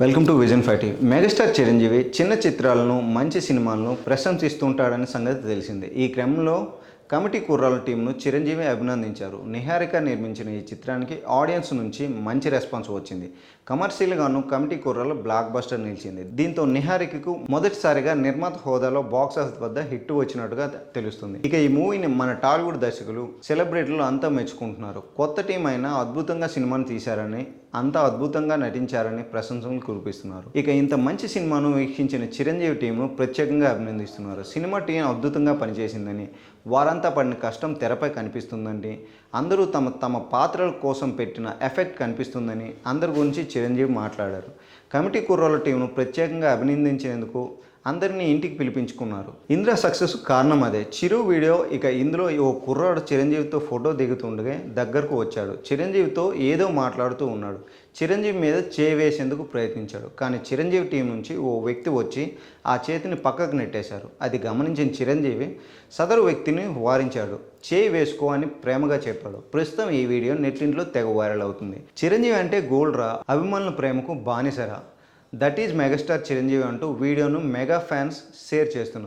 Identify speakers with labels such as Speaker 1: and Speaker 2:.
Speaker 1: Welcome to vision five megastar Chiranjeevi చిన్న చిత్రాలను మంచి సినిమాలను ప్రశంసిస్తుంటాడనే సంగతి తెలిసిందే. ఈ క్రమంలో కమిటీ కుర్రాల టీంను చిరంజీవి అభినందించారు. నిహారిక నిర్మించిన ఈ చిత్రానికి ఆడియన్స్ నుంచి మంచి రెస్పాన్స్ వచ్చింది. కమర్షియల్గాను కమిటీ కుర్రాలు బ్లాక్ బస్టర్ నిలిచింది. దీంతో నిహారికకు మొదటిసారిగా నిర్మాత హోదాలో బాక్స్ ఆఫీస్ వద్ద హిట్ వచ్చినట్టుగా తెలుస్తుంది. ఇక ఈ మూవీని మన టాలీవుడ్ దర్శకులు సెలబ్రిటీలు అంతా మెచ్చుకుంటున్నారు. కొత్త టీం అయినా అద్భుతంగా సినిమాను తీశారని అంత అద్భుతంగా నటించారని ప్రశంసలు కురిపిస్తున్నారు. ఇక ఇంత మంచి సినిమాను వీక్షించిన చిరంజీవి టీంను ప్రత్యేకంగా అభినందిస్తున్నారు. సినిమా టీం అద్భుతంగా పనిచేసిందని వారంతా పడిన కష్టం తెరపై కనిపిస్తుందని అందరూ తమ తమ పాత్రల కోసం పెట్టిన ఎఫెక్ట్ కనిపిస్తుందని అందరి గురించి చిరంజీవి మాట్లాడారు. కమిటీ కుర్రోల టీంను ప్రత్యేకంగా అభినందించేందుకు అందరినీ ఇంటికి పిలిపించుకున్నారు. ఇంద్ర సక్సెస్ కారణం అదే. చిరు వీడియో ఇక ఇందులో ఓ కుర్రాడు చిరంజీవితో ఫోటో దిగుతుండగా దగ్గరకు వచ్చాడు. చిరంజీవితో ఏదో మాట్లాడుతూ ఉన్నాడు. చిరంజీవి మీద చేయి వేసేందుకు ప్రయత్నించాడు. కానీ చిరంజీవి టీం నుంచి ఓ వ్యక్తి వచ్చి ఆ చేతిని పక్కకు నెట్టేశారు. అది గమనించిన చిరంజీవి సదరు వ్యక్తిని వారించాడు. చేయి వేసుకో అని ప్రేమగా చెప్పాడు. ప్రస్తుతం ఈ వీడియో నెట్టింట్లో తెగ వైరల్ అవుతుంది. చిరంజీవి అంటే గోల్డ్రా. అభిమానుల ప్రేమకు బానిసరా. దట్ ఈజ్ మెగాస్టార్ చిరంజీవి అంటూ వీడియోను మెగా ఫ్యాన్స్ షేర్ చేస్తున్నారు.